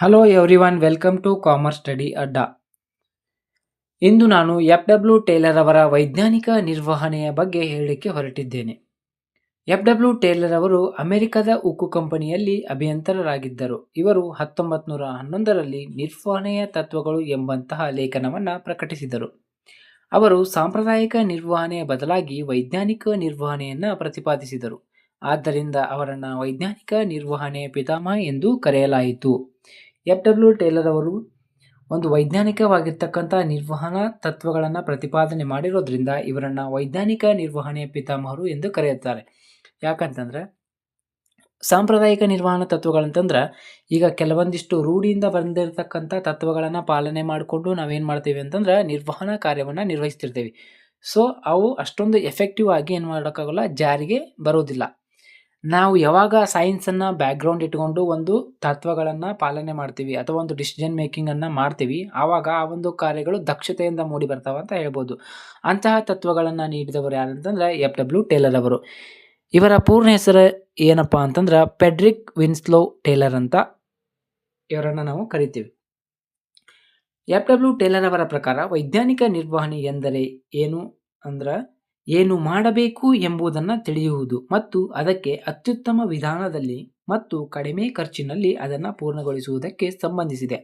Hello everyone welcome to commerce study Adda ಇಂದು ನಾನು F W Taylor ಅವರ ವೈಜ್ಞಾನಿಕ ನಿರ್ವಹಣೆಯ ಬಗ್ಗೆ ಹೇಳಲಿಕ್ಕೆ ಹೊರಟಿದ್ದೇನೆ. ಎಫ್ ಡಬ್ಲ್ಯೂ ಟೇಲರ್ ಅವರು ಅಮೆರಿಕದ ಉಕ್ಕು ಕಂಪನಿಯಲ್ಲಿ ಅಭಿಯಂತರರಾಗಿದ್ದರು. ಇವರು ಹತ್ತೊಂಬತ್ತು ನೂರ ಹನ್ನೊಂದರಲ್ಲಿ ನಿರ್ವಹಣೆಯ ತತ್ವಗಳು ಎಂಬಂತಹ ಲೇಖನವನ್ನು ಪ್ರಕಟಿಸಿದರು. ಅವರು ಸಾಂಪ್ರದಾಯಿಕ ನಿರ್ವಹಣೆಯ ಬದಲಾಗಿ ವೈಜ್ಞಾನಿಕ ನಿರ್ವಹಣೆಯನ್ನು ಪ್ರತಿಪಾದಿಸಿದರು. ಆದ್ದರಿಂದ ಅವರನ್ನು ವೈಜ್ಞಾನಿಕ ನಿರ್ವಹಣೆಯ ಪಿತಾಮಹ ಎಂದು ಕರೆಯಲಾಯಿತು. ಎಫ್ ಡಬ್ಲ್ಯೂ ಟೇಲರ್ ಅವರು ಒಂದು ವೈಜ್ಞಾನಿಕವಾಗಿರ್ತಕ್ಕಂಥ ನಿರ್ವಹಣಾ ತತ್ವಗಳನ್ನು ಪ್ರತಿಪಾದನೆ ಮಾಡಿರೋದ್ರಿಂದ ಇವರನ್ನು ವೈಜ್ಞಾನಿಕ ನಿರ್ವಹಣೆಯ ಪಿತಾಮಹರು ಎಂದು ಕರೆಯುತ್ತಾರೆ. ಯಾಕಂತಂದ್ರೆ, ಸಾಂಪ್ರದಾಯಿಕ ನಿರ್ವಹಣಾ ತತ್ವಗಳಂತಂದ್ರೆ, ಈಗ ಕೆಲವೊಂದಿಷ್ಟು ರೂಢಿಯಿಂದ ಬಂದಿರತಕ್ಕಂಥ ತತ್ವಗಳನ್ನು ಪಾಲನೆ ಮಾಡಿಕೊಂಡು ನಾವೇನು ಮಾಡ್ತೀವಿ ಅಂತಂದ್ರೆ ನಿರ್ವಹಣಾ ಕಾರ್ಯವನ್ನು ನಿರ್ವಹಿಸ್ತಿರ್ತೀವಿ. ಸೊ, ಅವು ಅಷ್ಟೊಂದು ಎಫೆಕ್ಟಿವ್ ಆಗಿ ಏನು ಮಾಡೋಕ್ಕಾಗಲ್ಲ, ಜಾರಿಗೆ ಬರೋದಿಲ್ಲ. ನಾವು ಯಾವಾಗ ಸೈನ್ಸನ್ನು ಬ್ಯಾಕ್ಗ್ರೌಂಡ್ ಇಟ್ಕೊಂಡು ಒಂದು ತತ್ವಗಳನ್ನು ಪಾಲನೆ ಮಾಡ್ತೀವಿ ಅಥವಾ ಒಂದು ಡಿಸಿಷನ್ ಮೇಕಿಂಗನ್ನು ಮಾಡ್ತೀವಿ, ಆವಾಗ ಆ ಒಂದು ಕಾರ್ಯಗಳು ದಕ್ಷತೆಯಿಂದ ಮೂಡಿ ಬರ್ತಾವೆ ಅಂತ ಹೇಳ್ಬೋದು. ಅಂತಹ ತತ್ವಗಳನ್ನು ನೀಡಿದವರು ಯಾರಂತಂದರೆ ಎಫ್ ಡಬ್ಲ್ಯೂ ಟೇಲರ್ ಅವರು. ಇವರ ಪೂರ್ಣ ಹೆಸರು ಏನಪ್ಪ ಅಂತಂದ್ರೆ ಪೆಡ್ರಿಕ್ ವಿನ್ಸ್ಲೋ ಟೇಲರ್ ಅಂತ ಇವರನ್ನು ನಾವು ಕರಿತೀವಿ. ಎಫ್ ಡಬ್ಲ್ಯೂ ಟೇಲರ್ ಅವರ ಪ್ರಕಾರ ವೈಜ್ಞಾನಿಕ ನಿರ್ವಹಣೆ ಎಂದರೆ ಏನು ಅಂದ್ರೆ ಏನು ಮಾಡಬೇಕು ಎಂಬುದನ್ನು ತಿಳಿಯುವುದು ಮತ್ತು ಅದಕ್ಕೆ ಅತ್ಯುತ್ತಮ ವಿಧಾನದಲ್ಲಿ ಮತ್ತು ಕಡಿಮೆ ಖರ್ಚಿನಲ್ಲಿ ಅದನ್ನು ಪೂರ್ಣಗೊಳಿಸುವುದಕ್ಕೆ ಸಂಬಂಧಿಸಿದೆ.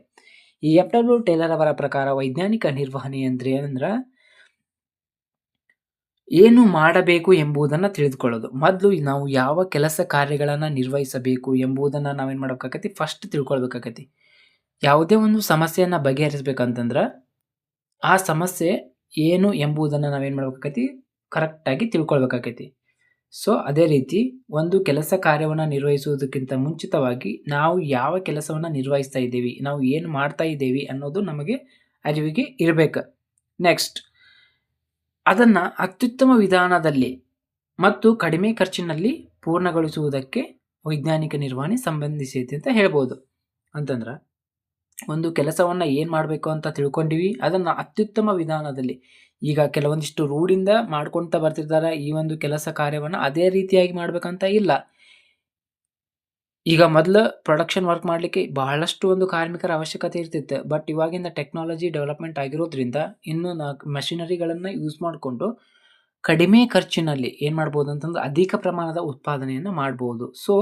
ಈ ಎಫ್ ಡಬ್ಲ್ಯೂ ಟೇಲರ್ ಅವರ ಪ್ರಕಾರ ವೈಜ್ಞಾನಿಕ ನಿರ್ವಹಣೆ ಅಂದರೆ ಏನಂದ್ರೆ ಏನು ಮಾಡಬೇಕು ಎಂಬುದನ್ನು ತಿಳಿದುಕೊಳ್ಳೋದು. ಮೊದಲು ನಾವು ಯಾವ ಕೆಲಸ ಕಾರ್ಯಗಳನ್ನು ನಿರ್ವಹಿಸಬೇಕು ಎಂಬುದನ್ನು ನಾವೇನು ಮಾಡಬೇಕಾಗತ್ತೆ ಫಸ್ಟ್ ತಿಳ್ಕೊಳ್ಬೇಕಾಗತ್ತೆ ಯಾವುದೇ ಒಂದು ಸಮಸ್ಯೆಯನ್ನು ಬಗೆಹರಿಸ್ಬೇಕಂತಂದ್ರೆ ಆ ಸಮಸ್ಯೆ ಏನು ಎಂಬುದನ್ನು ನಾವೇನು ಮಾಡ್ಬೇಕಾಗತಿ ಕರೆಕ್ಟಾಗಿ ತಿಳ್ಕೊಳ್ಬೇಕಾಗೈತಿ. ಸೊ ಅದೇ ರೀತಿ ಒಂದು ಕೆಲಸ ಕಾರ್ಯವನ್ನು ನಿರ್ವಹಿಸುವುದಕ್ಕಿಂತ ಮುಂಚಿತವಾಗಿ ನಾವು ಯಾವ ಕೆಲಸವನ್ನು ನಿರ್ವಹಿಸ್ತಾ ಇದ್ದೀವಿ, ನಾವು ಏನು ಮಾಡ್ತಾ ಇದ್ದೀವಿ ಅನ್ನೋದು ನಮಗೆ ಅರಿವಿಗೆ ಇರಬೇಕು. ನೆಕ್ಸ್ಟ್ ಅದನ್ನು ಅತ್ಯುತ್ತಮ ವಿಧಾನದಲ್ಲಿ ಮತ್ತು ಕಡಿಮೆ ಖರ್ಚಿನಲ್ಲಿ ಪೂರ್ಣಗೊಳಿಸುವುದಕ್ಕೆ ವೈಜ್ಞಾನಿಕ ನಿರ್ವಹಣೆ ಸಂಬಂಧಿಸಿದೆ ಅಂತ ಹೇಳ್ಬೋದು. ಅಂತಂದ್ರೆ, ಒಂದು ಕೆಲಸವನ್ನು ಏನು ಮಾಡಬೇಕು ಅಂತ ತಿಳ್ಕೊಂಡಿವಿ, ಅದನ್ನು ಅತ್ಯುತ್ತಮ ವಿಧಾನದಲ್ಲಿ ಈಗ ಕೆಲವೊಂದಿಷ್ಟು ರೂಢಿಂದ ಮಾಡ್ಕೊಳ್ತಾ ಬರ್ತಿರ್ತಾರೆ ಈ ಒಂದು ಕೆಲಸ ಕಾರ್ಯವನ್ನು ಅದೇ ರೀತಿಯಾಗಿ ಮಾಡಬೇಕಂತ ಇಲ್ಲ. ಈಗ ಮೊದಲು ಪ್ರೊಡಕ್ಷನ್ ವರ್ಕ್ ಮಾಡಲಿಕ್ಕೆ ಬಹಳಷ್ಟು ಒಂದು ಕಾರ್ಮಿಕರ ಅವಶ್ಯಕತೆ ಇರ್ತಿತ್ತು. ಬಟ್ ಇವಾಗಿಂದ ಟೆಕ್ನಾಲಜಿ ಡೆವಲಪ್ಮೆಂಟ್ ಆಗಿರೋದ್ರಿಂದ ಇನ್ನು ಮಷಿನರಿಗಳನ್ನು ಯೂಸ್ ಮಾಡಿಕೊಂಡು ಕಡಿಮೆ ಖರ್ಚಿನಲ್ಲಿ ಏನು ಮಾಡ್ಬೋದು ಅಂತಂದ್ರೆ ಅಧಿಕ ಪ್ರಮಾಣದ ಉತ್ಪಾದನೆಯನ್ನು ಮಾಡ್ಬೋದು. ಸೊ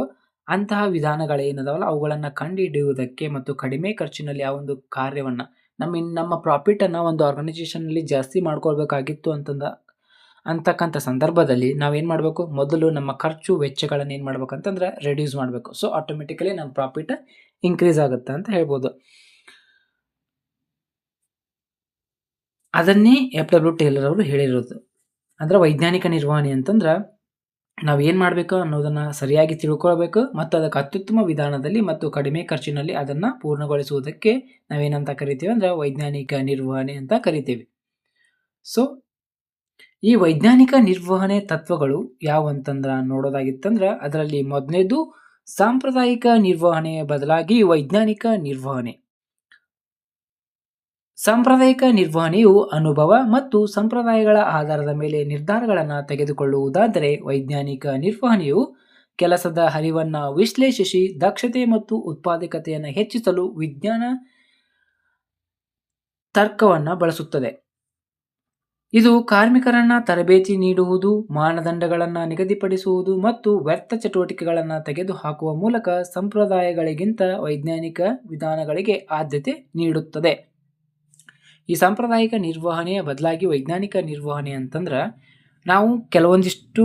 ಅಂತಹ ವಿಧಾನಗಳೇನದಾವಲ್ಲ ಅವುಗಳನ್ನು ಕಂಡುಹಿಡಿಯುವುದಕ್ಕೆ ಮತ್ತು ಕಡಿಮೆ ಖರ್ಚಿನಲ್ಲಿ ಆ ಒಂದು ಕಾರ್ಯವನ್ನು ನಮ್ಮ ಇನ್ನು ನಮ್ಮ ಪ್ರಾಫಿಟನ್ನು ಒಂದು ಆರ್ಗನೈಜೇಷನಲ್ಲಿ ಜಾಸ್ತಿ ಮಾಡ್ಕೊಳ್ಬೇಕಾಗಿತ್ತು ಅಂತಂದ, ಅಂತಕ್ಕಂಥ ಸಂದರ್ಭದಲ್ಲಿ ನಾವೇನು ಮಾಡಬೇಕು? ಮೊದಲು ನಮ್ಮ ಖರ್ಚು ವೆಚ್ಚಗಳನ್ನು ಏನು ಮಾಡ್ಬೇಕಂತಂದ್ರೆ ರೆಡ್ಯೂಸ್ ಮಾಡಬೇಕು. ಸೊ ಆಟೋಮೆಟಿಕಲಿ ನಮ್ಮ ಪ್ರಾಫಿಟ್ ಇನ್ಕ್ರೀಸ್ ಆಗುತ್ತೆ ಅಂತ ಹೇಳ್ಬೋದು. ಅದನ್ನೇ ಎಫ್ ಡಬ್ಲ್ಯೂ ಟೇಲರ್ ಅವರು ಹೇಳಿರೋದು. ಅಂದರೆ ವೈಜ್ಞಾನಿಕ ನಿರ್ವಹಣೆ ಅಂತಂದ್ರೆ ನಾವು ಏನು ಮಾಡಬೇಕು ಅನ್ನೋದನ್ನು ಸರಿಯಾಗಿ ತಿಳ್ಕೊಳ್ಬೇಕು ಮತ್ತು ಅದಕ್ಕೆ ಅತ್ಯುತ್ತಮ ವಿಧಾನದಲ್ಲಿ ಮತ್ತು ಕಡಿಮೆ ಖರ್ಚಿನಲ್ಲಿ ಅದನ್ನು ಪೂರ್ಣಗೊಳಿಸುವುದಕ್ಕೆ ನಾವೇನಂತ ಕರಿತೀವಿ ಅಂದರೆ ವೈಜ್ಞಾನಿಕ ನಿರ್ವಹಣೆ ಅಂತ ಕರಿತೀವಿ. ಸೊ ಈ ವೈಜ್ಞಾನಿಕ ನಿರ್ವಹಣೆ ತತ್ವಗಳು ಯಾವಂತಂದ್ರೆ ನೋಡೋದಾಗಿತ್ತಂದ್ರೆ ಅದರಲ್ಲಿ ಮೊದಲನೇದು ಸಾಂಪ್ರದಾಯಿಕ ನಿರ್ವಹಣೆಯ ಬದಲಾಗಿ ವೈಜ್ಞಾನಿಕ ನಿರ್ವಹಣೆ. ಸಾಂಪ್ರದಾಯಿಕ ನಿರ್ವಹಣೆಯು ಅನುಭವ ಮತ್ತು ಸಂಪ್ರದಾಯಗಳ ಆಧಾರದ ಮೇಲೆ ನಿರ್ಧಾರಗಳನ್ನು ತೆಗೆದುಕೊಳ್ಳುವುದಾದರೆ ವೈಜ್ಞಾನಿಕ ನಿರ್ವಹಣೆಯು ಕೆಲಸದ ಹರಿವನ್ನು ವಿಶ್ಲೇಷಿಸಿ ದಕ್ಷತೆ ಮತ್ತು ಉತ್ಪಾದಕತೆಯನ್ನು ಹೆಚ್ಚಿಸಲು ವಿಜ್ಞಾನ ತರ್ಕವನ್ನು ಬಳಸುತ್ತದೆ. ಇದು ಕಾರ್ಮಿಕರನ್ನ ತರಬೇತಿ ನೀಡುವುದು, ಮಾನದಂಡಗಳನ್ನು ನಿಗದಿಪಡಿಸುವುದು ಮತ್ತು ವ್ಯರ್ಥ ಚಟುವಟಿಕೆಗಳನ್ನು ತೆಗೆದುಹಾಕುವ ಮೂಲಕ ಸಂಪ್ರದಾಯಗಳಿಗಿಂತ ವೈಜ್ಞಾನಿಕ ವಿಧಾನಗಳಿಗೆ ಆದ್ಯತೆ ನೀಡುತ್ತದೆ. ಈ ಸಾಂಪ್ರದಾಯಿಕ ನಿರ್ವಹಣೆಯ ಬದಲಾಗಿ ವೈಜ್ಞಾನಿಕ ನಿರ್ವಹಣೆ ಅಂತಂದ್ರೆ ನಾವು ಕೆಲವೊಂದಿಷ್ಟು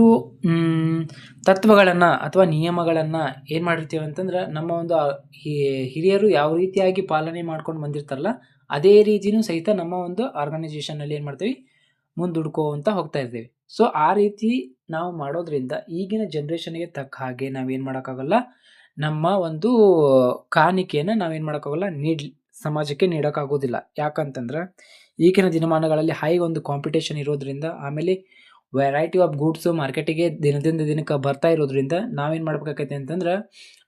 ತತ್ವಗಳನ್ನು ಅಥವಾ ನಿಯಮಗಳನ್ನು ಏನು ಮಾಡಿರ್ತೀವಿ ಅಂತಂದ್ರೆ ನಮ್ಮ ಒಂದು ಹಿರಿಯರು ಯಾವ ರೀತಿಯಾಗಿ ಪಾಲನೆ ಮಾಡ್ಕೊಂಡು ಬಂದಿರ್ತಾರಲ್ಲ, ಅದೇ ರೀತಿಯೂ ಸಹಿತ ನಮ್ಮ ಒಂದು ಆರ್ಗನೈಜೇಷನಲ್ಲಿ ಏನು ಮಾಡ್ತೀವಿ ಮುಂದೂಡ್ಕೋವಂತ ಹೋಗ್ತಾ ಇರ್ತೀವಿ. ಸೊ ಆ ರೀತಿ ನಾವು ಮಾಡೋದ್ರಿಂದ ಈಗಿನ ಜನ್ರೇಷನ್ಗೆ ತಕ್ಕ ಹಾಗೆ ನಾವೇನು ಮಾಡೋಕ್ಕಾಗಲ್ಲ, ನಮ್ಮ ಒಂದು ಕಾಣಿಕೆಯನ್ನು ನಾವೇನು ಮಾಡೋಕ್ಕಾಗಲ್ಲ, ನೀಡ್ಲಿ ಸಮಾಜಕ್ಕೆ ನೀಡೋಕ್ಕಾಗೋದಿಲ್ಲ. ಯಾಕಂತಂದ್ರೆ ಈಗಿನ ದಿನಮಾನಗಳಲ್ಲಿ ಹೈ ಒಂದು ಕಾಂಪಿಟೇಷನ್ ಇರೋದ್ರಿಂದ, ಆಮೇಲೆ ವೆರೈಟಿ ಆಫ್ ಗೂಡ್ಸು ಮಾರ್ಕೆಟಿಗೆ ದಿನದಿಂದ ದಿನಕ್ಕೆ ಬರ್ತಾ ಇರೋದ್ರಿಂದ ನಾವೇನು ಮಾಡ್ಬೇಕಾಗೈತೆ ಅಂತಂದ್ರೆ,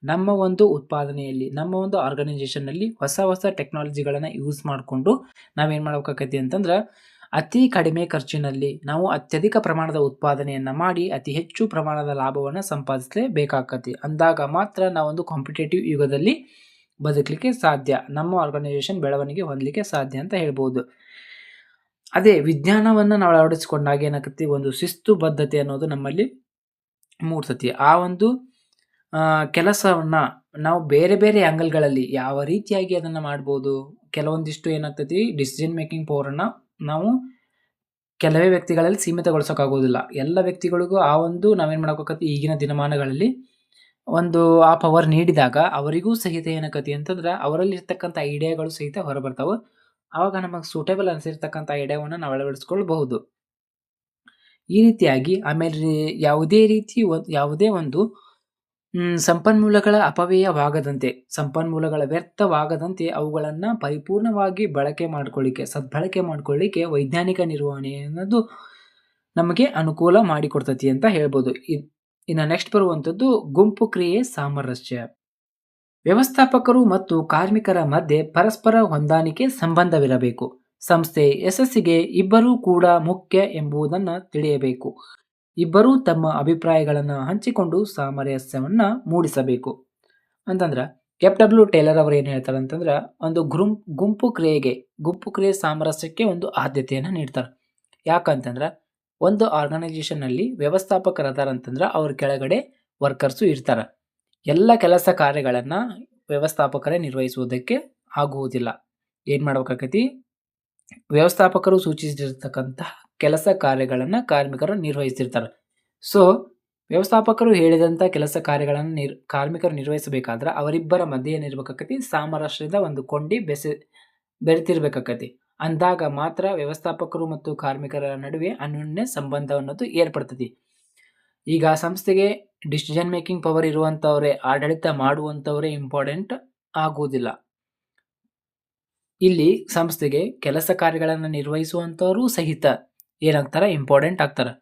ನಮ್ಮ ಒಂದು ಉತ್ಪಾದನೆಯಲ್ಲಿ, ನಮ್ಮ ಒಂದು ಆರ್ಗನೈಜೇಷನ್ನಲ್ಲಿ ಹೊಸ ಹೊಸ ಟೆಕ್ನಾಲಜಿಗಳನ್ನು ಯೂಸ್ ಮಾಡಿಕೊಂಡು ನಾವೇನು ಮಾಡ್ಬೇಕಾಗೈತಿ ಅಂತಂದ್ರೆ, ಅತಿ ಕಡಿಮೆ ಖರ್ಚಿನಲ್ಲಿ ನಾವು ಅತ್ಯಧಿಕ ಪ್ರಮಾಣದ ಉತ್ಪಾದನೆಯನ್ನು ಮಾಡಿ ಅತಿ ಹೆಚ್ಚು ಪ್ರಮಾಣದ ಲಾಭವನ್ನು ಸಂಪಾದಿಸಲೇಬೇಕಾಗತ್ತೆ. ಅಂದಾಗ ಮಾತ್ರ ನಾವೊಂದು ಕಾಂಪಿಟೇಟಿವ್ ಯುಗದಲ್ಲಿ ಬದುಕಲಿಕ್ಕೆ ಸಾಧ್ಯ. ನಮ್ಮ ಆರ್ಗನೈಸೇಷನ್ ಬೆಳವಣಿಗೆ ಹೊಂದಲಿಕ್ಕೆ ಸಾಧ್ಯ ಅಂತ ಹೇಳ್ಬೋದು. ಅದೇ ವಿಜ್ಞಾನವನ್ನು ನಾವು ಅಳವಡಿಸಿಕೊಂಡಾಗ ಏನಾಗುತ್ತೆ? ಒಂದು ಶಿಸ್ತು, ಬದ್ಧತೆ ಅನ್ನೋದು ನಮ್ಮಲ್ಲಿ ಮೂಡ್ತತಿ ಆ ಒಂದು ಕೆಲಸವನ್ನ ನಾವು ಬೇರೆ ಬೇರೆ ಆ್ಯಂಗಲ್ಗಳಲ್ಲಿ ಯಾವ ರೀತಿಯಾಗಿ ಅದನ್ನು ಮಾಡ್ಬೋದು? ಕೆಲವೊಂದಿಷ್ಟು ಏನಾಗ್ತತಿ? ಡಿಸಿಷನ್ ಮೇಕಿಂಗ್ ಪವರನ್ನು ನಾವು ಕೆಲವೇ ವ್ಯಕ್ತಿಗಳಲ್ಲಿ ಸೀಮಿತಗೊಳಿಸೋಕ್ಕಾಗೋದಿಲ್ಲ ಎಲ್ಲ ವ್ಯಕ್ತಿಗಳಿಗೂ ಆ ಒಂದು ನಾವೇನು ಮಾಡೋಕ್ಕಾಗತ್ತೆ ಈಗಿನ ದಿನಮಾನಗಳಲ್ಲಿ ಒಂದು, ಆ ಪವರ್ ನೀಡಿದಾಗ ಅವರಿಗೂ ಸಹಿತ ಏನಕತಿ ಅಂತಂದ್ರೆ ಅವರಲ್ಲಿ ಇರ್ತಕ್ಕಂಥ ಐಡಿಯಾಗಳು ಸಹಿತ ಹೊರಬರ್ತಾವೆ. ಆವಾಗ ನಮಗೆ ಸೂಟೇಬಲ್ ಅನಿಸಿರ್ತಕ್ಕಂಥ ಐಡಿಯಾವನ್ನು ನಾವು ಅಳವಡಿಸ್ಕೊಳ್ಬಹುದು. ಈ ರೀತಿಯಾಗಿ ಆಮೇಲೆ ಯಾವುದೇ ರೀತಿ ಯಾವುದೇ ಒಂದು ಸಂಪನ್ಮೂಲಗಳ ಅಪವ್ಯಯವಾಗದಂತೆ ಸಂಪನ್ಮೂಲಗಳ ವ್ಯರ್ಥವಾಗದಂತೆ ಅವುಗಳನ್ನು ಪರಿಪೂರ್ಣವಾಗಿ ಬಳಕೆ ಮಾಡಿಕೊಳ್ಳಿಕ್ಕೆ ಸದ್ಬಳಕೆ ಮಾಡಿಕೊಳ್ಳಿಕ್ಕೆ ವೈಜ್ಞಾನಿಕ ನಿರ್ವಹಣೆ ಅನ್ನೋದು ನಮಗೆ ಅನುಕೂಲ ಮಾಡಿಕೊಡ್ತತಿ ಅಂತ ಹೇಳ್ಬೋದು. ಇನ್ನು ನೆಕ್ಸ್ಟ್ ಬರುವಂಥದ್ದು ಗುಂಪು ಕ್ರಿಯೆ ಸಾಮರಸ್ಯ. ವ್ಯವಸ್ಥಾಪಕರು ಮತ್ತು ಕಾರ್ಮಿಕರ ಮಧ್ಯೆ ಪರಸ್ಪರ ಹೊಂದಾಣಿಕೆ ಸಂಬಂಧವಿರಬೇಕು. ಸಂಸ್ಥೆ ಯಶಸ್ಸಿಗೆ ಇಬ್ಬರೂ ಕೂಡ ಮುಖ್ಯ ಎಂಬುದನ್ನು ತಿಳಿಯಬೇಕು. ಇಬ್ಬರೂ ತಮ್ಮ ಅಭಿಪ್ರಾಯಗಳನ್ನು ಹಂಚಿಕೊಂಡು ಸಾಮರಸ್ಯವನ್ನು ಮೂಡಿಸಬೇಕು. ಅಂತಂದ್ರೆ ಎಫ್ ಡಬ್ಲ್ಯೂ ಟೇಲರ್ ಅವರು ಏನು ಹೇಳ್ತಾರೆ ಅಂತಂದ್ರೆ ಒಂದು ಗುಂ ಗುಂಪು ಕ್ರಿಯೆಗೆ, ಗುಂಪು ಕ್ರಿಯೆ ಸಾಮರಸ್ಯಕ್ಕೆ ಒಂದು ಆದ್ಯತೆಯನ್ನು ನೀಡ್ತಾರೆ. ಯಾಕಂತಂದ್ರೆ ಒಂದು ಆರ್ಗನೈಜೇಷನಲ್ಲಿ ವ್ಯವಸ್ಥಾಪಕರು ಅಂತಂದ್ರೆ ಅವ್ರ ಕೆಳಗಡೆ ವರ್ಕರ್ಸು ಇರ್ತಾರೆ. ಎಲ್ಲ ಕೆಲಸ ಕಾರ್ಯಗಳನ್ನು ವ್ಯವಸ್ಥಾಪಕರೇ ನಿರ್ವಹಿಸುವುದಕ್ಕೆ ಆಗುವುದಿಲ್ಲ. ಏನು ಮಾಡ್ಬೇಕಾಗತಿ ವ್ಯವಸ್ಥಾಪಕರು ಸೂಚಿಸಿರ್ತಕ್ಕಂತಹ ಕೆಲಸ ಕಾರ್ಯಗಳನ್ನು ಕಾರ್ಮಿಕರು ನಿರ್ವಹಿಸ್ತಿರ್ತಾರೆ. ಸೊ ವ್ಯವಸ್ಥಾಪಕರು ಹೇಳಿದಂಥ ಕೆಲಸ ಕಾರ್ಯಗಳನ್ನು ನಿರ್, ಕಾರ್ಮಿಕರು ನಿರ್ವಹಿಸಬೇಕಾದ್ರೆ ಅವರಿಬ್ಬರ ಮಧ್ಯೆ ಏನಿರ್ಬೇಕಾಕತಿ ಸಾಮರಸ್ಯದ ಒಂದು ಕೊಂಡಿ ಬೆಸೆ, ಬೆರೆತಿರ್ಬೇಕಾಕತಿ. ಅಂದಾಗ ಮಾತ್ರ ವ್ಯವಸ್ಥಾಪಕರು ಮತ್ತು ಕಾರ್ಮಿಕರ ನಡುವೆ ಅನ್ಯೋನ್ಯ ಸಂಬಂಧ ಅನ್ನೋದು ಏರ್ಪಡ್ತದೆ. ಈಗ ಸಂಸ್ಥೆಗೆ ಡಿಸಿಷನ್ ಮೇಕಿಂಗ್ ಪವರ್ ಇರುವಂಥವರೇ ಆಡಳಿತ ಮಾಡುವಂಥವರೇ ಇಂಪಾರ್ಟೆಂಟ್ ಆಗುವುದಿಲ್ಲ. ಇಲ್ಲಿ ಸಂಸ್ಥೆಗೆ ಕೆಲಸ ಕಾರ್ಯಗಳನ್ನು ನಿರ್ವಹಿಸುವಂಥವರು ಸಹಿತ ಏನಾಗ್ತಾರೆ ಇಂಪಾರ್ಟೆಂಟ್ ಆಗ್ತಾರೆ.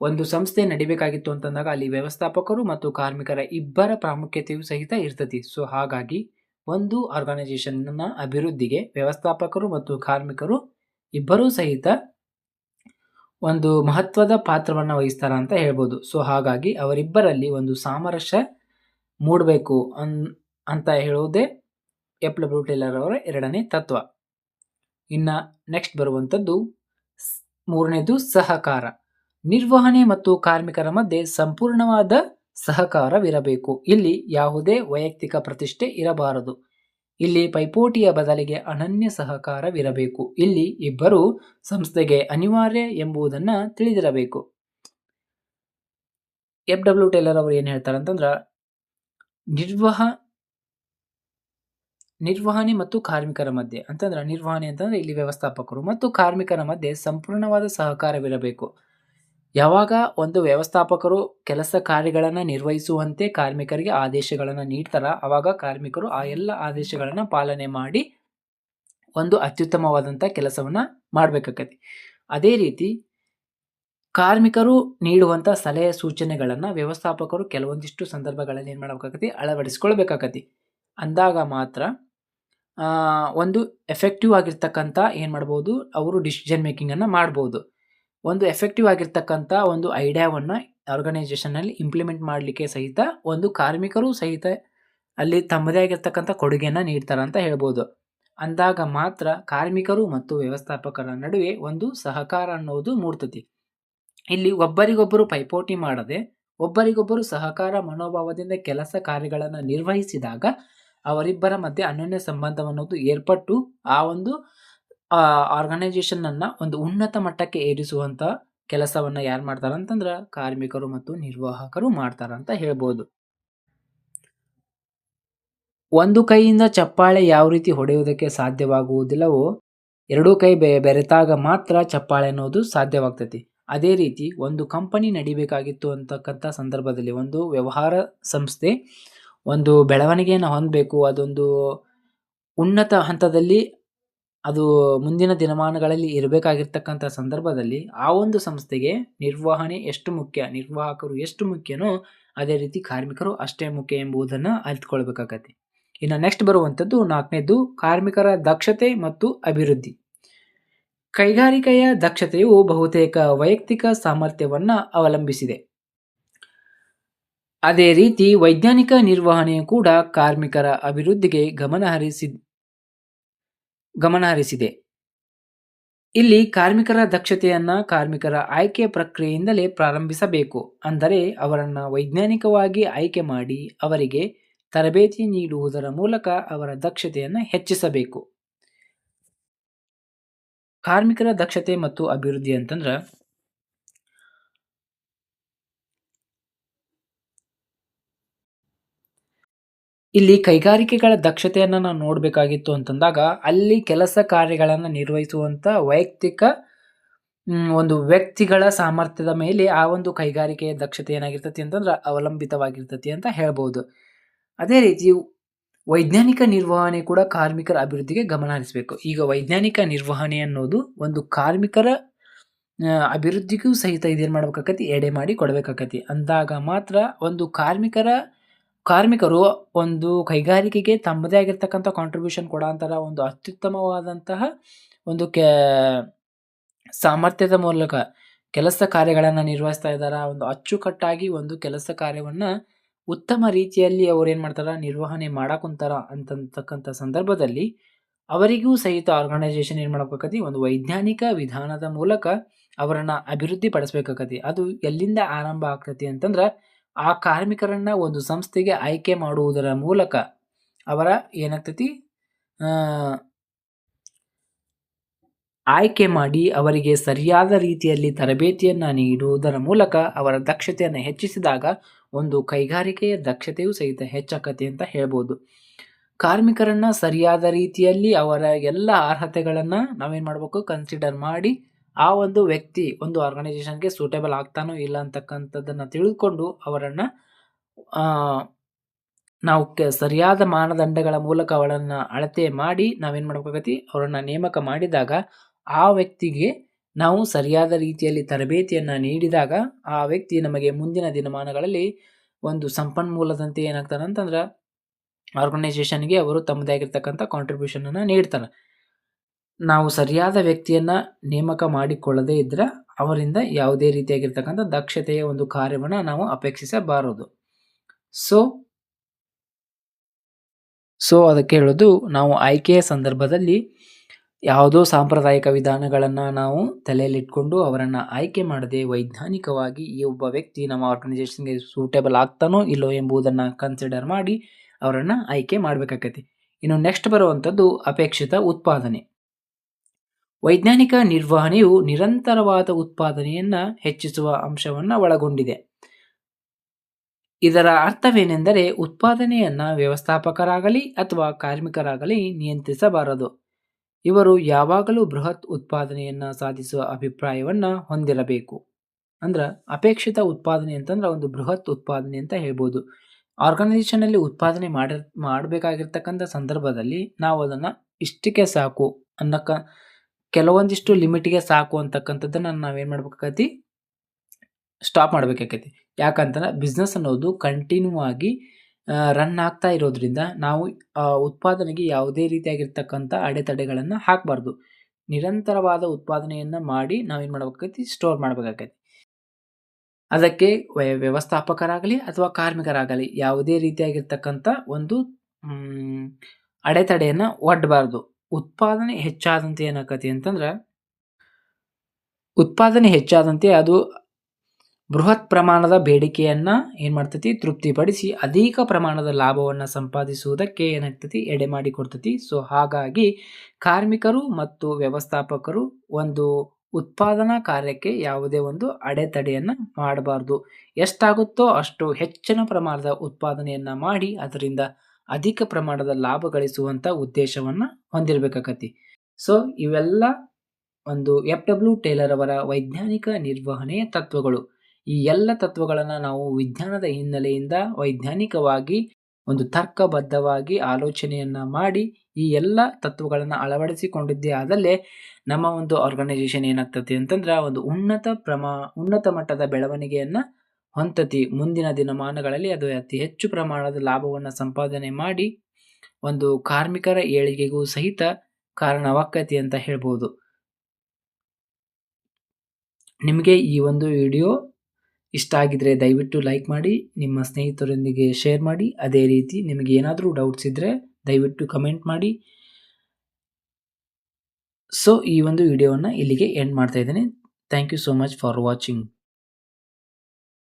ಒಂದು ಸಂಸ್ಥೆ ನಡಿಬೇಕಾಗಿತ್ತು ಅಂತಂದಾಗ ಅಲ್ಲಿ ವ್ಯವಸ್ಥಾಪಕರು ಮತ್ತು ಕಾರ್ಮಿಕರ ಇಬ್ಬರ ಪ್ರಾಮುಖ್ಯತೆಯು ಸಹಿತ ಇರ್ತತಿ ಸೊ ಹಾಗಾಗಿ ಒಂದು ಆರ್ಗನೈಸೇಷನ್ನ ಅಭಿವೃದ್ಧಿಗೆ ವ್ಯವಸ್ಥಾಪಕರು ಮತ್ತು ಕಾರ್ಮಿಕರು ಇಬ್ಬರೂ ಸಹಿತ ಒಂದು ಮಹತ್ವದ ಪಾತ್ರವನ್ನು ವಹಿಸ್ತಾರ ಅಂತ ಹೇಳ್ಬೋದು. ಸೊ ಹಾಗಾಗಿ ಅವರಿಬ್ಬರಲ್ಲಿ ಒಂದು ಸಾಮರಸ್ಯ ಮೂಡಬೇಕು ಅನ್, ಅಂತ ಹೇಳುವುದೇ ಎಪ್ಲ ಬ್ರೂಟೇಲರ್ ಅವರ ಎರಡನೇ ತತ್ವ. ಇನ್ನು ನೆಕ್ಸ್ಟ್ ಬರುವಂಥದ್ದು ಮೂರನೇದು ಸಹಕಾರ. ನಿರ್ವಹಣೆ ಮತ್ತು ಕಾರ್ಮಿಕರ ಮಧ್ಯೆ ಸಂಪೂರ್ಣವಾದ ಸಹಕಾರವಿರಬೇಕು. ಇಲ್ಲಿ ಯಾವುದೇ ವೈಯಕ್ತಿಕ ಪ್ರತಿಷ್ಠೆ ಇರಬಾರದು. ಇಲ್ಲಿ ಪೈಪೋಟಿಯ ಬದಲಿಗೆ ಅನನ್ಯ ಸಹಕಾರವಿರಬೇಕು. ಇಲ್ಲಿ ಇಬ್ಬರು ಸಂಸ್ಥೆಗೆ ಅನಿವಾರ್ಯ ಎಂಬುದನ್ನು ತಿಳಿದಿರಬೇಕು. ಎಫ್ ಡಬ್ಲ್ಯೂ ಟೇಲರ್ ಅವರು ಏನು ಹೇಳ್ತಾರೆ ಅಂತಂದ್ರೆ ನಿರ್ವಹ, ನಿರ್ವಹಣೆ ಮತ್ತು ಕಾರ್ಮಿಕರ ಮಧ್ಯೆ. ಅಂತಂದ್ರೆ ನಿರ್ವಹಣೆ ಅಂತಂದ್ರೆ ಇಲ್ಲಿ ವ್ಯವಸ್ಥಾಪಕರು ಮತ್ತು ಕಾರ್ಮಿಕರ ಮಧ್ಯೆ ಸಂಪೂರ್ಣವಾದ ಸಹಕಾರವಿರಬೇಕು. ಯಾವಾಗ ಒಂದು ವ್ಯವಸ್ಥಾಪಕರು ಕೆಲಸ ಕಾರ್ಯಗಳನ್ನು ನಿರ್ವಹಿಸುವಂತೆ ಕಾರ್ಮಿಕರಿಗೆ ಆದೇಶಗಳನ್ನು ನೀಡ್ತಾರ ಆವಾಗ ಕಾರ್ಮಿಕರು ಆ ಎಲ್ಲ ಆದೇಶಗಳನ್ನು ಪಾಲನೆ ಮಾಡಿ ಒಂದು ಅತ್ಯುತ್ತಮವಾದಂಥ ಕೆಲಸವನ್ನು ಮಾಡಬೇಕಾಗತ್ತೆ ಅದೇ ರೀತಿ ಕಾರ್ಮಿಕರು ನೀಡುವಂಥ ಸಲಹೆ ಸೂಚನೆಗಳನ್ನು ವ್ಯವಸ್ಥಾಪಕರು ಕೆಲವೊಂದಿಷ್ಟು ಸಂದರ್ಭಗಳಲ್ಲಿ ಏನು ಮಾಡಬೇಕಾಗತ್ತೆ ಅಳವಡಿಸ್ಕೊಳ್ಬೇಕಾಗತ್ತೆ ಅಂದಾಗ ಮಾತ್ರ ಒಂದು ಎಫೆಕ್ಟಿವ್ ಆಗಿರ್ತಕ್ಕಂಥ ಏನು ಮಾಡ್ಬೋದು? ಅವರು ಡಿಸಿಷನ್ ಮೇಕಿಂಗನ್ನು ಮಾಡ್ಬೋದು. ಒಂದು ಎಫೆಕ್ಟಿವ್ ಆಗಿರ್ತಕ್ಕಂಥ ಒಂದು ಐಡಿಯಾವನ್ನು ಆರ್ಗನೈಸೇಷನ್ನಲ್ಲಿ ಇಂಪ್ಲಿಮೆಂಟ್ ಮಾಡಲಿಕ್ಕೆ ಸಹಿತ ಒಂದು ಕಾರ್ಮಿಕರು ಸಹಿತ ಅಲ್ಲಿ ತಮ್ಮದೇ ಆಗಿರ್ತಕ್ಕಂಥ ಕೊಡುಗೆಯನ್ನು ನೀಡ್ತಾರೆ ಅಂತ ಹೇಳ್ಬೋದು. ಅಂದಾಗ ಮಾತ್ರ ಕಾರ್ಮಿಕರು ಮತ್ತು ವ್ಯವಸ್ಥಾಪಕರ ನಡುವೆ ಒಂದು ಸಹಕಾರ ಅನ್ನೋದು ಮೂಡ್ತತಿ. ಇಲ್ಲಿ ಒಬ್ಬರಿಗೊಬ್ಬರು ಪೈಪೋಟಿ ಮಾಡದೆ ಒಬ್ಬರಿಗೊಬ್ಬರು ಸಹಕಾರ ಮನೋಭಾವದಿಂದ ಕೆಲಸ ಕಾರ್ಯಗಳನ್ನು ನಿರ್ವಹಿಸಿದಾಗ ಅವರಿಬ್ಬರ ಮಧ್ಯೆ ಅನನ್ಯ ಸಂಬಂಧವನ್ನೋದು ಏರ್ಪಟ್ಟು ಆ ಒಂದು ಆರ್ಗನೈಸೇಷನನ್ನು ಒಂದು ಉನ್ನತ ಮಟ್ಟಕ್ಕೆ ಏರಿಸುವಂಥ ಕೆಲಸವನ್ನು ಯಾರು ಮಾಡ್ತಾರೆ ಅಂತಂದ್ರೆ ಕಾರ್ಮಿಕರು ಮತ್ತು ನಿರ್ವಾಹಕರು ಮಾಡ್ತಾರೆ ಅಂತ ಹೇಳ್ಬೋದು. ಒಂದು ಕೈಯಿಂದ ಚಪ್ಪಾಳೆ ಯಾವ ರೀತಿ ಹೊಡೆಯುವುದಕ್ಕೆ ಸಾಧ್ಯವಾಗುವುದಿಲ್ಲವೋ, ಎರಡೂ ಕೈ ಬೆ, ಬೆರೆತಾಗ ಮಾತ್ರ ಚಪ್ಪಾಳೆ ಅನ್ನೋದು ಸಾಧ್ಯವಾಗ್ತೈತಿ. ಅದೇ ರೀತಿ ಒಂದು ಕಂಪನಿ ನಡಿಬೇಕಾಗಿತ್ತು ಅಂತಕ್ಕಂಥ ಸಂದರ್ಭದಲ್ಲಿ ಒಂದು ವ್ಯವಹಾರ ಸಂಸ್ಥೆ ಒಂದು ಬೆಳವಣಿಗೆಯನ್ನು ಹೊಂದಬೇಕು, ಅದೊಂದು ಉನ್ನತ ಹಂತದಲ್ಲಿ ಅದು ಮುಂದಿನ ದಿನಮಾನಗಳಲ್ಲಿ ಇರಬೇಕಾಗಿರ್ತಕ್ಕಂಥ ಸಂದರ್ಭದಲ್ಲಿ ಆ ಒಂದು ಸಂಸ್ಥೆಗೆ ನಿರ್ವಹಣೆ ಎಷ್ಟು ಮುಖ್ಯ, ನಿರ್ವಾಹಕರು ಎಷ್ಟು ಮುಖ್ಯನೋ ಅದೇ ರೀತಿ ಕಾರ್ಮಿಕರು ಅಷ್ಟೇ ಮುಖ್ಯ ಎಂಬುದನ್ನು ಅರಿತುಕೊಳ್ಬೇಕಾಗತ್ತೆ. ಇನ್ನು ನೆಕ್ಸ್ಟ್ ಬರುವಂಥದ್ದು ನಾಲ್ಕನೇದು ಕಾರ್ಮಿಕರ ದಕ್ಷತೆ ಮತ್ತು ಅಭಿವೃದ್ಧಿ. ಕೈಗಾರಿಕೆಯ ದಕ್ಷತೆಯು ಬಹುತೇಕ ವೈಯಕ್ತಿಕ ಸಾಮರ್ಥ್ಯವನ್ನು ಅವಲಂಬಿಸಿದೆ. ಅದೇ ರೀತಿ ವೈಜ್ಞಾನಿಕ ನಿರ್ವಹಣೆಯು ಕೂಡ ಕಾರ್ಮಿಕರ ಅಭಿವೃದ್ಧಿಗೆ ಗಮನ ಹರಿಸಿ ಗಮನ ಹರಿಸಿದೆ ಇಲ್ಲಿ ಕಾರ್ಮಿಕರ ದಕ್ಷತೆಯನ್ನು ಕಾರ್ಮಿಕರ ಆಯ್ಕೆ ಪ್ರಕ್ರಿಯೆಯಿಂದಲೇ ಪ್ರಾರಂಭಿಸಬೇಕು. ಅಂದರೆ ಅವರನ್ನು ವೈಜ್ಞಾನಿಕವಾಗಿ ಆಯ್ಕೆ ಮಾಡಿ ಅವರಿಗೆ ತರಬೇತಿ ನೀಡುವುದರ ಮೂಲಕ ಅವರ ದಕ್ಷತೆಯನ್ನು ಹೆಚ್ಚಿಸಬೇಕು. ಕಾರ್ಮಿಕರ ದಕ್ಷತೆ ಮತ್ತು ಅಭಿವೃದ್ಧಿ ಅಂತಂದ್ರ ಇಲ್ಲಿ ಕೈಗಾರಿಕೆಗಳ ದಕ್ಷತೆಯನ್ನು ನಾವು ನೋಡಬೇಕಾಗಿತ್ತು ಅಂತಂದಾಗ ಅಲ್ಲಿ ಕೆಲಸ ಕಾರ್ಯಗಳನ್ನು ನಿರ್ವಹಿಸುವಂತ ವೈಯಕ್ತಿಕ ಒಂದು ವ್ಯಕ್ತಿಗಳ ಸಾಮರ್ಥ್ಯದ ಮೇಲೆ ಆ ಒಂದು ಕೈಗಾರಿಕೆಯ ದಕ್ಷತೆ ಏನಾಗಿರ್ತತಿ ಅಂತಂದ್ರೆ ಅವಲಂಬಿತವಾಗಿರ್ತತಿ ಅಂತ ಹೇಳ್ಬೋದು. ಅದೇ ರೀತಿ ವೈಜ್ಞಾನಿಕ ನಿರ್ವಹಣೆ ಕೂಡ ಕಾರ್ಮಿಕರ ಅಭಿವೃದ್ಧಿಗೆ ಗಮನ ಹರಿಸಬೇಕು. ಈಗ ವೈಜ್ಞಾನಿಕ ನಿರ್ವಹಣೆ ಅನ್ನೋದು ಒಂದು ಕಾರ್ಮಿಕರ ಅಭಿವೃದ್ಧಿಗೂ ಸಹಿತ ಇದೇನು ಮಾಡ್ಬೇಕಾಕತಿ? ಎಡೆ ಮಾಡಿ ಕೊಡಬೇಕಾಕತಿ. ಅಂದಾಗ ಮಾತ್ರ ಒಂದು ಕಾರ್ಮಿಕರ ಕಾರ್ಮಿಕರು ಒಂದು ಕೈಗಾರಿಕೆಗೆ ತಮ್ಮದೇ ಆಗಿರ್ತಕ್ಕಂಥ ಕಾಂಟ್ರಿಬ್ಯೂಷನ್ ಕೊಡೋಂಥರ ಒಂದು ಅತ್ಯುತ್ತಮವಾದಂತಹ ಒಂದು ಕೆ, ಸಾಮರ್ಥ್ಯದ ಮೂಲಕ ಕೆಲಸ ಕಾರ್ಯಗಳನ್ನು ನಿರ್ವಹಿಸ್ತಾ ಇದ್ದಾರೆ, ಒಂದು ಅಚ್ಚುಕಟ್ಟಾಗಿ ಒಂದು ಕೆಲಸ ಕಾರ್ಯವನ್ನು ಉತ್ತಮ ರೀತಿಯಲ್ಲಿ ಅವ್ರು ಏನು ಮಾಡ್ತಾರೆ, ನಿರ್ವಹಣೆ ಮಾಡಾಕುಂತಾರ ಅಂತಕ್ಕಂಥ ಸಂದರ್ಭದಲ್ಲಿ ಅವರಿಗೂ ಸಹಿತ ಆರ್ಗನೈಸೇಷನ್ ಏನು ಮಾಡ್ಬೇಕಾಕತಿ ಒಂದು ವೈಜ್ಞಾನಿಕ ವಿಧಾನದ ಮೂಲಕ ಅವರನ್ನು ಅಭಿವೃದ್ಧಿ ಪಡಿಸ್ಬೇಕಾಗತಿ ಅದು ಎಲ್ಲಿಂದ ಆರಂಭ ಆಗ್ತತಿ ಅಂತಂದ್ರೆ ಆ ಕಾರ್ಮಿಕರನ್ನು ಒಂದು ಸಂಸ್ಥೆಗೆ ಆಯ್ಕೆ ಮಾಡುವುದರ ಮೂಲಕ ಅವರ ಏನಾಗ್ತತಿ? ಆಯ್ಕೆ ಮಾಡಿ ಅವರಿಗೆ ಸರಿಯಾದ ರೀತಿಯಲ್ಲಿ ತರಬೇತಿಯನ್ನು ನೀಡುವುದರ ಮೂಲಕ ಅವರ ದಕ್ಷತೆಯನ್ನು ಹೆಚ್ಚಿಸಿದಾಗ ಒಂದು ಕೈಗಾರಿಕೆಯ ದಕ್ಷತೆಯೂ ಸಹಿತ ಹೆಚ್ಚಾಕತಿ ಅಂತ ಹೇಳ್ಬೋದು. ಕಾರ್ಮಿಕರನ್ನು ಸರಿಯಾದ ರೀತಿಯಲ್ಲಿ ಅವರ ಎಲ್ಲ ಅರ್ಹತೆಗಳನ್ನು ನಾವೇನು ಮಾಡಬೇಕು? ಕನ್ಸಿಡರ್ ಮಾಡಿ ಆ ಒಂದು ವ್ಯಕ್ತಿ ಒಂದು ಆರ್ಗನೈಸೇಷನ್ಗೆ ಸೂಟೇಬಲ್ ಆಗ್ತಾನೋ ಇಲ್ಲ ಅಂತಕ್ಕಂಥದ್ದನ್ನು ತಿಳಿದುಕೊಂಡು ಅವರನ್ನು ನಾವು ಕೆ, ಸರಿಯಾದ ಮಾನದಂಡಗಳ ಮೂಲಕ ಅವಳನ್ನು ಅಳತೆ ಮಾಡಿ ನಾವೇನು ಮಾಡ್ಬೇಕಾಗತ್ತಿ ಅವರನ್ನು ನೇಮಕ ಮಾಡಿದಾಗ ಆ ವ್ಯಕ್ತಿಗೆ ನಾವು ಸರಿಯಾದ ರೀತಿಯಲ್ಲಿ ತರಬೇತಿಯನ್ನು ನೀಡಿದಾಗ ಆ ವ್ಯಕ್ತಿ ನಮಗೆ ಮುಂದಿನ ದಿನಮಾನಗಳಲ್ಲಿ ಒಂದು ಸಂಪನ್ಮೂಲದಂತೆ ಏನಾಗ್ತಾರೆ ಅಂತಂದ್ರೆ ಆರ್ಗನೈಸೇಷನ್ಗೆ ಅವರು ತಮ್ಮದೇ ಆಗಿರ್ತಕ್ಕಂಥ ಕಾಂಟ್ರಿಬ್ಯೂಷನನ್ನು ನೀಡ್ತಾರೆ ನಾವು ಸರಿಯಾದ ವ್ಯಕ್ತಿಯನ್ನು ನೇಮಕ ಮಾಡಿಕೊಳ್ಳದೇ ಇದ್ದರೆ ಅವರಿಂದ ಯಾವುದೇ ರೀತಿಯಾಗಿರ್ತಕ್ಕಂಥ ದಕ್ಷತೆಯ ಒಂದು ಕಾರ್ಯವನ್ನು ನಾವು ಅಪೇಕ್ಷಿಸಬಾರದು. ಸೊ ಸೊ ಅದಕ್ಕೆ ಹೇಳೋದು, ನಾವು ಆಯ್ಕೆಯ ಸಂದರ್ಭದಲ್ಲಿ ಯಾವುದೋ ಸಾಂಪ್ರದಾಯಿಕ ವಿಧಾನಗಳನ್ನು ನಾವು ತಲೆಯಲ್ಲಿಟ್ಕೊಂಡು ಅವರನ್ನು ಆಯ್ಕೆ ಮಾಡದೆ ವೈಜ್ಞಾನಿಕವಾಗಿ ಈ ಒಬ್ಬ ವ್ಯಕ್ತಿ ನಮ್ಮ ಆರ್ಗನೈಸೇಷನ್ಗೆ ಸೂಟೇಬಲ್ ಆಗ್ತಾನೋ ಇಲ್ಲೋ ಎಂಬುದನ್ನು ಕನ್ಸಿಡರ್ ಮಾಡಿ ಅವರನ್ನು ಆಯ್ಕೆ ಮಾಡಬೇಕಾಗತ್ತೆ ಇನ್ನು ನೆಕ್ಸ್ಟ್ ಬರುವಂಥದ್ದು ಅಪೇಕ್ಷಿತ ಉತ್ಪಾದನೆ. ವೈಜ್ಞಾನಿಕ ನಿರ್ವಹಣೆಯು ನಿರಂತರವಾದ ಉತ್ಪಾದನೆಯನ್ನು ಹೆಚ್ಚಿಸುವ ಅಂಶವನ್ನು ಒಳಗೊಂಡಿದೆ. ಇದರ ಅರ್ಥವೇನೆಂದರೆ ಉತ್ಪಾದನೆಯನ್ನ ವ್ಯವಸ್ಥಾಪಕರಾಗಲಿ ಅಥವಾ ಕಾರ್ಮಿಕರಾಗಲಿ ನಿಯಂತ್ರಿಸಬಾರದು. ಇವರು ಯಾವಾಗಲೂ ಬೃಹತ್ ಉತ್ಪಾದನೆಯನ್ನ ಸಾಧಿಸುವ ಅಭಿಪ್ರಾಯವನ್ನ ಹೊಂದಿರಬೇಕು. ಅಂದ್ರ ಅಪೇಕ್ಷಿತ ಉತ್ಪಾದನೆ ಅಂತಂದ್ರೆ ಒಂದು ಬೃಹತ್ ಉತ್ಪಾದನೆ ಅಂತ ಹೇಳ್ಬೋದು. ಆರ್ಗನೈಸೇಷನ್ ಅಲ್ಲಿ ಉತ್ಪಾದನೆ ಮಾಡಿ, ಮಾಡಬೇಕಾಗಿರ್ತಕ್ಕಂಥ ಸಂದರ್ಭದಲ್ಲಿ ನಾವು ಅದನ್ನ ಇಷ್ಟಕ್ಕೆ ಸಾಕು ಅನ್ನಕ್ಕ ಕೆಲವೊಂದಿಷ್ಟು ಲಿಮಿಟ್ಗೆ ಸಾಕು ಅಂತಕ್ಕಂಥದ್ದನ್ನು ನಾವೇನು ಮಾಡ್ಬೇಕಾಗತಿ ಸ್ಟಾಪ್ ಮಾಡ್ಬೇಕಾಕೈತಿ. ಯಾಕಂತಂದ್ರೆ ಬಿಸ್ನೆಸ್ ಅನ್ನೋದು ಕಂಟಿನ್ಯೂ ಆಗಿ ರನ್ ಆಗ್ತಾ ಇರೋದ್ರಿಂದ ನಾವು ಉತ್ಪಾದನೆಗೆ ಯಾವುದೇ ರೀತಿಯಾಗಿರ್ತಕ್ಕಂಥ ಅಡೆತಡೆಗಳನ್ನು ಹಾಕಬಾರ್ದು. ನಿರಂತರವಾದ ಉತ್ಪಾದನೆಯನ್ನು ಮಾಡಿ ನಾವೇನು ಮಾಡ್ಬೇಕಾಗೈತಿ ಸ್ಟೋರ್ ಮಾಡ್ಬೇಕಾಗೈತಿ ಅದಕ್ಕೆ ವ್ಯವಸ್ಥಾಪಕರಾಗಲಿ ಅಥವಾ ಕಾರ್ಮಿಕರಾಗಲಿ ಯಾವುದೇ ರೀತಿಯಾಗಿರ್ತಕ್ಕಂಥ ಒಂದು ಅಡೆತಡೆಯನ್ನು ಒಡ್ಡಬಾರ್ದು ಉತ್ಪಾದನೆ ಹೆಚ್ಚಾದಂತೆ ಏನಾಕತಿ ಅಂತಂದ್ರೆ, ಉತ್ಪಾದನೆ ಹೆಚ್ಚಾದಂತೆ ಅದು ಬೃಹತ್ ಪ್ರಮಾಣದ ಬೇಡಿಕೆಯನ್ನ ಏನು ಮಾಡ್ತತಿ, ತೃಪ್ತಿಪಡಿಸಿ ಅಧಿಕ ಪ್ರಮಾಣದ ಲಾಭವನ್ನ ಸಂಪಾದಿಸುವುದಕ್ಕೆ ಏನಾಗ್ತತಿ, ಎಡೆ ಮಾಡಿ ಕೊಡ್ತತಿ. ಸೊ ಹಾಗಾಗಿ ಕಾರ್ಮಿಕರು ಮತ್ತು ವ್ಯವಸ್ಥಾಪಕರು ಒಂದು ಉತ್ಪಾದನಾ ಕಾರ್ಯಕ್ಕೆ ಯಾವುದೇ ಒಂದು ಅಡೆತಡೆಯನ್ನ ಮಾಡಬಾರ್ದು. ಎಷ್ಟಾಗುತ್ತೋ ಅಷ್ಟು ಹೆಚ್ಚಿನ ಪ್ರಮಾಣದ ಉತ್ಪಾದನೆಯನ್ನ ಮಾಡಿ, ಅದರಿಂದ ಅಧಿಕ ಪ್ರಮಾಣದ ಲಾಭ ಗಳಿಸುವಂತ ಉದ್ದೇಶವನ್ನ ಹೊಂದಿರಬೇಕಾಗತಿ ಸೊ ಇವೆಲ್ಲ ಒಂದು ಎಫ್ ಡಬ್ಲ್ಯೂ ಟೇಲರ್ ಅವರ ವೈಜ್ಞಾನಿಕ ನಿರ್ವಹಣೆಯ ತತ್ವಗಳು. ಈ ಎಲ್ಲ ತತ್ವಗಳನ್ನು ನಾವು ವಿಜ್ಞಾನದ ಹಿನ್ನೆಲೆಯಿಂದ ವೈಜ್ಞಾನಿಕವಾಗಿ ಒಂದು ತರ್ಕಬದ್ಧವಾಗಿ ಆಲೋಚನೆಯನ್ನ ಮಾಡಿ ಈ ಎಲ್ಲ ತತ್ವಗಳನ್ನು ಅಳವಡಿಸಿಕೊಂಡಿದ್ದೇ ಆದಲ್ಲೇ ನಮ್ಮ ಒಂದು ಆರ್ಗನೈಸೇಷನ್ ಏನಾಗ್ತತಿ ಅಂತಂದ್ರೆ ಒಂದು ಉನ್ನತ ಪ್ರಮಾ, ಉನ್ನತ ಮಟ್ಟದ ಬೆಳವಣಿಗೆಯನ್ನ ಹೊಂತತಿ ಮುಂದಿನ ದಿನಮಾನಗಳಲ್ಲಿ ಅದು ಅತಿ ಹೆಚ್ಚು ಪ್ರಮಾಣದ ಲಾಭವನ್ನು ಸಂಪಾದನೆ ಮಾಡಿ ಒಂದು ಕಾರ್ಮಿಕರ ಏಳಿಗೆಗೂ ಸಹಿತ ಕಾರಣವಾಕತಿ ಅಂತ ಹೇಳ್ಬೋದು. ನಿಮಗೆ ಈ ಒಂದು ವಿಡಿಯೋ ಇಷ್ಟ ಆಗಿದ್ರೆ ದಯವಿಟ್ಟು ಲೈಕ್ ಮಾಡಿ, ನಿಮ್ಮ ಸ್ನೇಹಿತರೊಂದಿಗೆ ಶೇರ್ ಮಾಡಿ, ಅದೇ ರೀತಿ ನಿಮಗೆ ಏನಾದರೂ ಡೌಟ್ಸ್ ಇದ್ದರೆ ದಯವಿಟ್ಟು ಕಮೆಂಟ್ ಮಾಡಿ. ಸೊ ಈ ಒಂದು ವಿಡಿಯೋವನ್ನು ಇಲ್ಲಿಗೆ ಎಂಡ್ ಮಾಡ್ತಾ ಇದ್ದೀನಿ. Thank you so much for watching